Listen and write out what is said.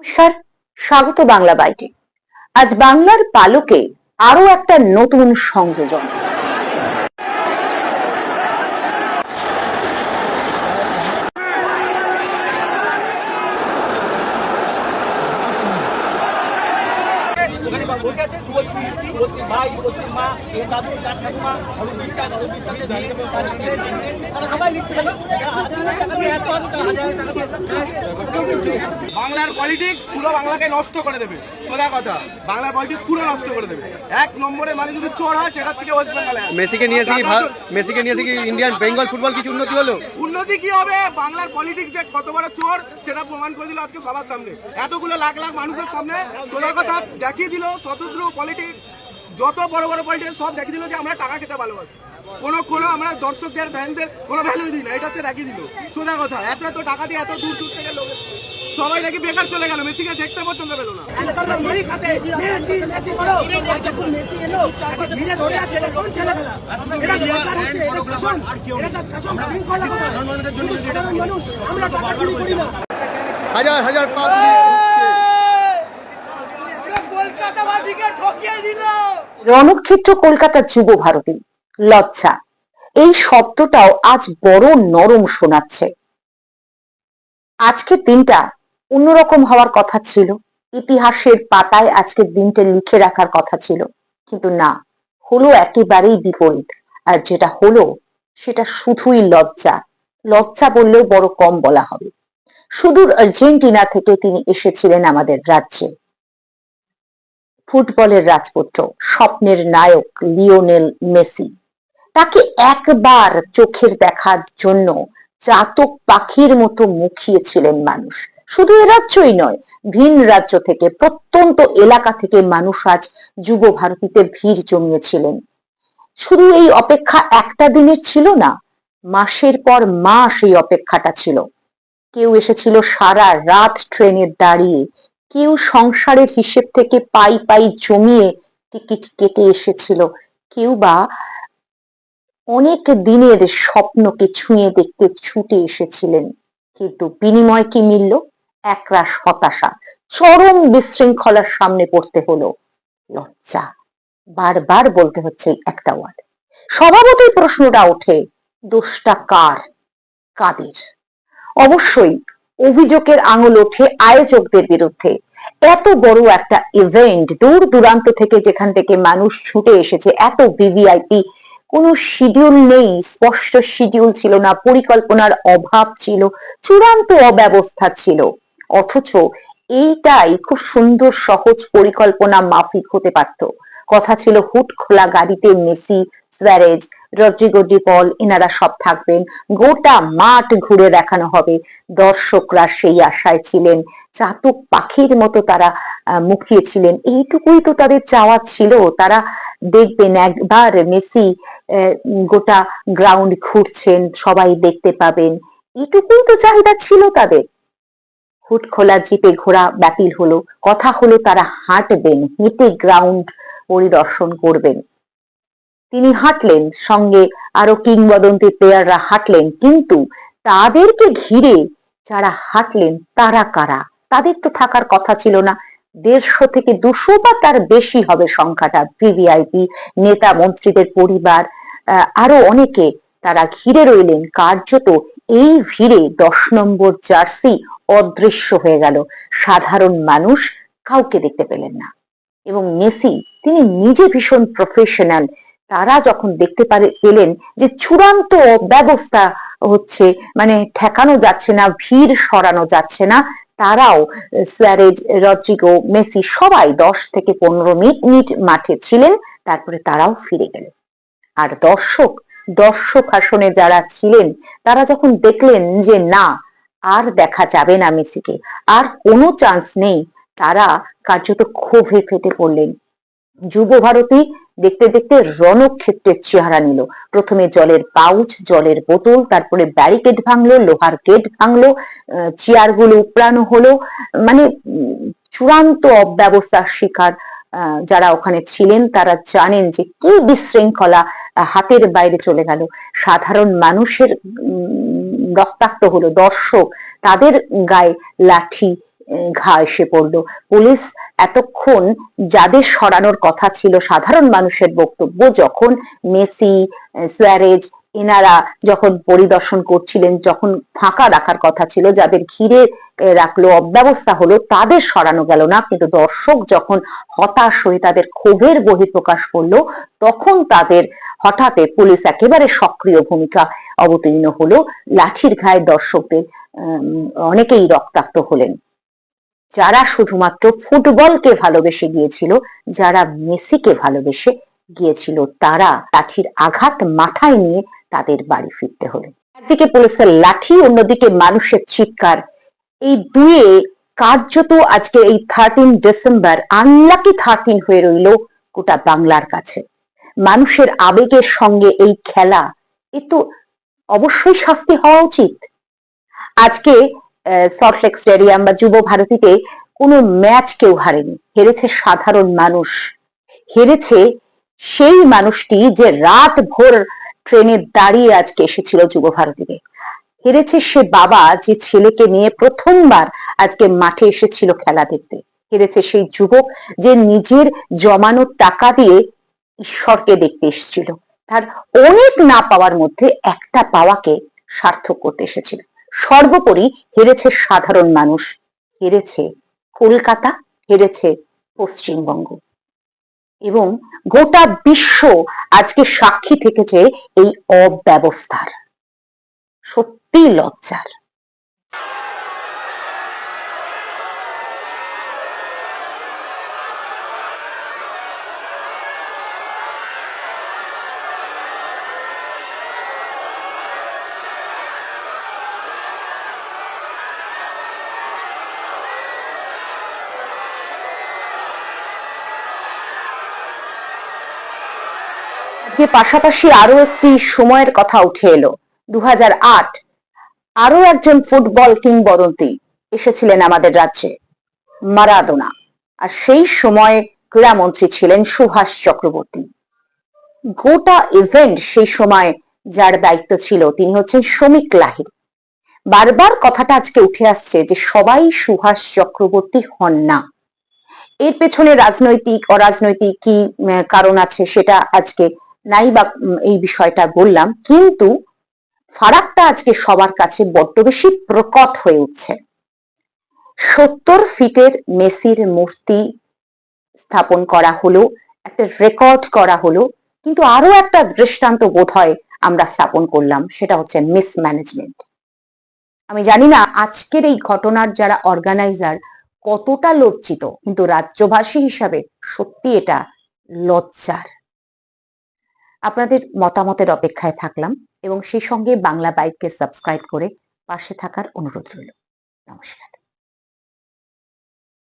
নমস্কার স্বাগত বাংলা বাইটে। আজ বাংলার পালকে আরও একটা নতুন সংযোজন ওখানে বা- বসে আছে শুভশ্রী শুভশ্রী ভাই শুভশ্রী মা এর দাদু তার ঠাকুমা অরূপ বিশ্বাস অরূপ বিশ্বাসের মেয়ে তারা সবাই লিখতে গেল। বাংলার পলিটিক্স পুরো বাংলাকে নষ্ট করে দেবে সোজা কথা। বাংলার পলিটিক্স পুরো নষ্ট করে দেবে। এক নম্বরে মানে যদি চোর হয় সেটার থেকে ওয়েস্ট বেঙ্গলে মেসিকে নিয়ে মেসিকে নিয়ে এসে ইন্ডিয়ান বেঙ্গল ফুটবল কিছু উন্নতি হলো? উন্নতি কি হবে? বাংলার পলিটিক্স যে কত বড় চোর, সেটা প্রমাণ করে দিল আজকে সবার সামনে। এতগুলো লাখ লাখ মানুষের সামনে সোজা কথা দেখিয়ে দিল স্বতন্ত্র পলিটিক্স যত বড় বড় পলিটিক্স সব দেখিয়ে দিল যে আমরা টাকা খেতে ভালোবাসি। কোনো কোনো আমরা দর্শকদের ফ্যানদের কোনো ভ্যালু দিই না, এটা হচ্ছে দেখিয়ে দিল। সোজা কথা, এত এত টাকা দিয়ে এত দূর দূর থেকে লোক সবাই নাকি বেকার চলে গেল মেসিকে দেখতে পর্যন্ত পেল না। হাজার হাজার পাপ কলকাতাবাসীকে ঠকিয়ে দিল। রণক্ষেত্র কলকাতার যুব ভারতী লজ্জা। এই শব্দটাও আজ বড় নরম শোনাচ্ছে। আজকের দিনটা অন্যরকম হওয়ার কথা ছিল। ইতিহাসের পাতায় আজকের দিনটা লিখে রাখার কথা ছিল। কিন্তু না, হলো একেবারেই বিপরীত। আর যেটা হলো, সেটা শুধুই লজ্জা। লজ্জা বললেও বড় কম বলা হবে। সুদূর আর্জেন্টিনা থেকে তিনি এসেছিলেন আমাদের রাজ্যে। ফুটবলের রাজপুত্র, স্বপ্নের নায়ক লিওনেল মেসি। তাকে একবার চোখের দেখার জন্য চাতক পাখির মতো মুখিয়েছিলেন মানুষ। শুধু এ রাজ্যই নয়, ভিন রাজ্য থেকে প্রত্যন্ত এলাকা থেকে মানুষ আজ যুব ভারতীতে ভিড় জমিয়েছিলেন। শুধু এই অপেক্ষা একটা দিনের ছিল না, মাসের পর মাস এই অপেক্ষাটা ছিল। কেউ এসেছিল সারা রাত ট্রেনে দাঁড়িয়ে, কেউ সংসারের হিসেব থেকে পাই পাই জমিয়ে টিকিট কেটে এসেছিল, কেউ বা অনেক দিনের স্বপ্নকে ছুঁয়ে দেখতে ছুটে এসেছিলেন, কিন্তু বিনিময় কি মিলল? একরাশ হতাশা, চরম বিশৃঙ্খলার সামনে পড়তে হলো। লজ্জা, বারবার বলতে হচ্ছে একটা ওয়ার্ড স্বভাবতই প্রশ্নটা ওঠে, দোষটা কার? কাদের? অবশ্যই অভিযোগের আঙুল ওঠে আয়োজকদের বিরুদ্ধে। এত বড় একটা ইভেন্ট দূর দূরান্ত থেকে যেখান থেকে মানুষ ছুটে এসেছে, এত ভিভিআইপি কোনো শিডিউল নেই, স্পষ্ট শিডিউল ছিল না, পরিকল্পনার অভাব ছিল, চূড়ান্ত অব্যবস্থা ছিল। অথচ এইটাই খুব সুন্দর, সহজ পরিকল্পনা মাফিক হতে পারত। কথা ছিল হুট খোলা গাড়িতে মেসি, সুয়ারেজ রদ্রিগো ডিপল, এনারা সব থাকবেন। গোটা মাঠ ঘুরে দেখানো হবে। দর্শকরা সেই আশায় ছিলেন, চাতক পাখির মতো তারা মুখিয়েছিলেন এইটুকুই তো তাদের চাওয়া ছিল। তারা দেখবেন একবার মেসি গোটা গ্রাউন্ড ঘুরছেন, সবাই দেখতে পাবেন। এটুকুই তো চাহিদা ছিল তাদের। হুট খোলা জিপে ঘোড়া বাতিল হলো। কথা হলো তারা হাঁটবেন, হেঁটে গ্রাউন্ড পরিদর্শন করবেন। তিনি হাঁটলেন, সঙ্গে আরও কিংবদন্তি প্লেয়াররা হাঁটলেন, কিন্তু তাদেরকে ঘিরে যারা হাঁটলেন, তারা কারা? তাদের তো থাকার কথা ছিল না। দেড়শো থেকে দুশো বা তার বেশি হবে সংখ্যাটা। ভিভিআইপি নেতা মন্ত্রীদের পরিবার আরও অনেকে তারা ঘিরে রইলেন। কার্যত এই ভিড়ে দশ নম্বর জার্সি অদৃশ্য হয়ে গেল। সাধারণ মানুষ কাউকে দেখতে পেলেন না। এবং মেসি, তিনি নিজে ভীষণ প্রফেশনাল তারা যখন দেখতে পেলেন যে চূড়ান্ত ব্যবস্থা হচ্ছে মানে ঠেকানো যাচ্ছে না, ভিড় সরানো যাচ্ছে না, তারাও সুয়ারেজ রদ্রিগো মেসি সবাই দশ থেকে পনেরো মিনিট মাঠে ছিলেন, তারপরে তারাও ফিরে গেলেন। আর দর্শক দর্শক আসনে যারা ছিলেন, তারা যখন দেখলেন যে না, আর দেখা যাবে না মেসিকে, আর কোনো চান্স নেই, তারা কার্যত ক্ষোভে ফেটে পড়লেন। যুব ভারতী দেখতে দেখতে রণক্ষেত্রের চেহারা নিল। প্রথমে জলের পাউচ, জলের বোতল, তারপরে ব্যারিকেড ভাঙলো, লোহার গেট ভাঙলো চেয়ারগুলো উপড়ানো হলো। মানে চূড়ান্ত অব্যবস্থার শিকার যারা ওখানে ছিলেন, তারা জানেন যে কি বিশৃঙ্খলা হাতের বাইরে চলে গেল। সাধারণ মানুষের রক্তাক্ত হলো। দর্শক, তাদের গায়ে লাঠি ঘা এসে পড়ল। পুলিশ এতক্ষণ যাদের সরানোর কথা ছিল, সাধারণ মানুষের বক্তব্য, যখন মেসি সুয়ারেজ এনারা যখন পরিদর্শন করছিলেন, যখন ফাঁকা রাখার কথা ছিল, যাদের ঘিরে রাখল অব্যবস্থা হলো, তাদের সরানো গেল না। কিন্তু দর্শক যখন হতাশ হয়ে তাদের ক্ষোভের বহিঃপ্রকাশ করল, তখন তাদের হঠাৎ পুলিশ একেবারে সক্রিয় ভূমিকা অবতীর্ণ হলো। লাঠির ঘায়ে দর্শকদের অনেকেই রক্তাক্ত হলেন। যারা শুধুমাত্র ফুটবলকে ভালোবেসে গিয়েছিল, যারা মেসিকে ভালোবেসে গিয়েছিল, তারা লাঠির আঘাত মাথায় নিয়ে তাদের বাড়ি ফিরতে হলো। একদিকে পুলিশের লাঠি, অন্যদিকে মানুষের চিৎকার। এই দুয়ে কার্যত আজকে এই থার্টিন ডিসেম্বর আনলাকি থার্টিন হয়ে রইল গোটা বাংলার কাছে। মানুষের আবেগের সঙ্গে এই খেলা, এ তো অবশ্যই শাস্তি হওয়া উচিত। আজকে সল্টলেক স্টেডিয়াম বা যুব ভারতীতে কোনো ম্যাচ কেউ হারেনি। হেরেছে সাধারণ মানুষ। হেরেছে সেই মানুষটি যে রাত ভোর ট্রেনে দাঁড়িয়ে আজকে এসেছিল যুব ভারতীতে হেরেছে সে বাবা যে ছেলেকে নিয়ে প্রথমবার আজকে মাঠে এসেছিল খেলা দেখতে। হেরেছে সেই যুবক যে নিজের জমানো টাকা দিয়ে ঈশ্বরকে দেখতে এসেছিল। তার অনেক না পাওয়ার মধ্যে একটা পাওয়াকে সার্থক করতে এসেছিল। সর্বোপরি হেরেছে সাধারণ মানুষ, হেরেছে কলকাতা, হেরেছে পশ্চিমবঙ্গ। এবং গোটা বিশ্ব আজকে সাক্ষী থেকেছে এই অব্যবস্থার। সত্যি লজ্জার। আজকে পাশাপাশি আরও একটি সময়ের কথা উঠে এলো। দু হাজার আট, আরও একজন ফুটবল কিংবদন্তি এসেছিলেন আমাদের রাজ্যে, মারাদোনা। আর সেই সময় ক্রীড়ামন্ত্রী ছিলেন সুভাষ চক্রবর্তী। গোটা ইভেন্ট সেই সময় যার দায়িত্ব ছিল, তিনি হচ্ছেন শ্রমিক লাহির বারবার কথাটা আজকে উঠে আসছে যে সবাই সুভাষ চক্রবর্তী হন না। এর পেছনে রাজনৈতিক, অরাজনৈতিক কি কারণ আছে সেটা আজকে নাই বা এই বিষয়টা বললাম, কিন্তু ফারাকটা আজকে সবার কাছে বড্ড বেশি প্রকট হয়ে উঠছে। সত্তর ফিটের মেসির মূর্তি স্থাপন করা হলো, একটা রেকর্ড করা হলো, কিন্তু আরও একটা দৃষ্টান্ত বোধ হয় আমরা স্থাপন করলাম, সেটা হচ্ছে মিসম্যানেজমেন্ট আমি জানি না আজকের এই ঘটনার যারা অর্গানাইজার কতটা লজ্জিত, কিন্তু রাজ্যবাসী হিসাবে সত্যি এটা লজ্জার। আপনাদের মতামতের অপেক্ষায় থাকলাম এবং সেই সঙ্গে বাংলা বাইককে সাবস্ক্রাইব করে পাশে থাকার অনুরোধ রইল। নমস্কার।